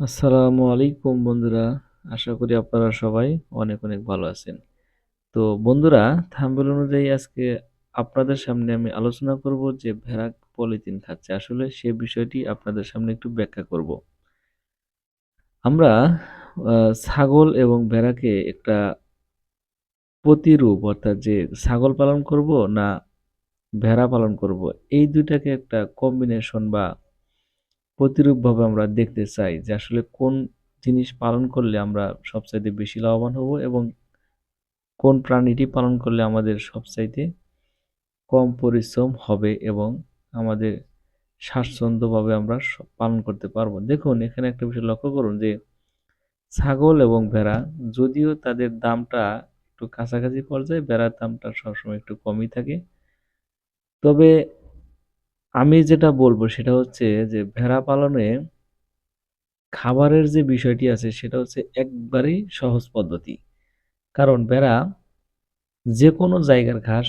আসসালামু আলাইকুম বন্ধুরা। আশা করি আপনারা সবাই অনেক অনেক ভালো আছেন। তো বন্ধুরা থাম্বনেল অনুযায়ী আজকে আপনাদের সামনে আমি আলোচনা করব যে ভেড়া পলিথিন খাচ্ছে। আসলে সে বিষয়টি আপনাদের সামনে একটু ব্যাখ্যা করব। আমরা ছাগল এবং ভেড়াকে একটা প্রতিরূপ অর্থাৎ যে ছাগল পালন করব না ভেড়া পালন করব, এই দুইটাকে একটা কম্বিনেশন বা প্রতিরূপভাবে আমরা দেখতে চাই যে আসলে কোন জিনিস পালন করলে আমরা সবচাইতে বেশি লাভবান হব এবং কোন প্রাণীটি পালন করলে আমাদের সবচাইতে কম পরিশ্রম হবে এবং আমাদের স্বাচ্ছন্দ্যভাবে আমরা পালন করতে পারব। দেখুন, এখানে একটা বিষয় লক্ষ্য করুন যে ছাগল এবং ভেড়া যদিও তাদের দামটা একটু কাছাকাছি পর্যায়ে, ভেড়ার দামটা সবসময় একটু কমই থাকে। তবে আমি যেটা বলব সেটা হচ্ছে যে ভেড়া পালনে খাবারের যে বিষয়টি আছে সেটা হচ্ছে একবারেই সহজ পদ্ধতি। কারণ ভেড়া যে কোনো জায়গার ঘাস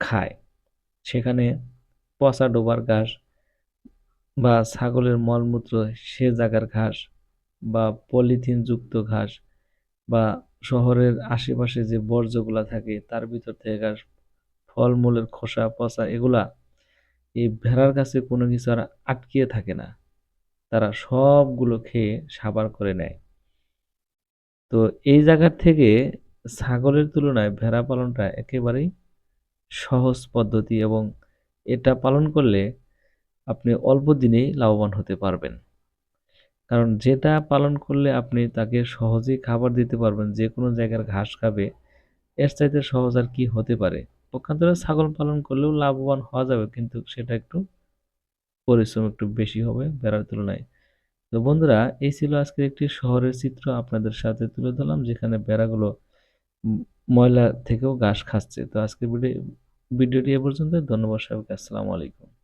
খায়। সেখানে পচা ডোবার ঘাস বা ছাগলের মলমূত্র সে জায়গার ঘাস বা পলিথিন যুক্ত ঘাস বা শহরের আশেপাশে যে বর্জ্যগুলা থাকে তার ভিতর থেকে ঘাস, ফলমূলের খোসা, পচা এগুলা এই ভেড়ার কাছে কোনো কিছু আর আটকিয়ে থাকে না। তারা সবগুলো খেয়ে সাবার করে নেয়। তো এই জায়গার থেকে ছাগলের তুলনায় ভেড়া পালনটা একেবারেই সহজ পদ্ধতি এবং এটা পালন করলে আপনি অল্প দিনেই লাভবান হতে পারবেন। কারণ যেটা পালন করলে আপনি তাকে সহজেই খাবার দিতে পারবেন, যে কোনো জায়গার ঘাস খাবে, এর চাইতে সহজ আর কি হতে পারে? পক্ষান্তরে ছাগল পালন করলেও লাভবান হওয়া যাবে, কিন্তু সেটা একটু পরিশ্রম একটু বেশি হবে বেড়ার তুলনায়। তো বন্ধুরা, এই ছিল আজকের একটি শহরের চিত্র আপনাদের সাথে তুলে ধরলাম, যেখানে বেড়াগুলো ময়লা থেকেও ঘাস খাচ্ছে। তো আজকের ভিডিও ভিডিওটি এ পর্যন্ত ধন্যবাদ সবাইকে। আসসালামু আলাইকুম।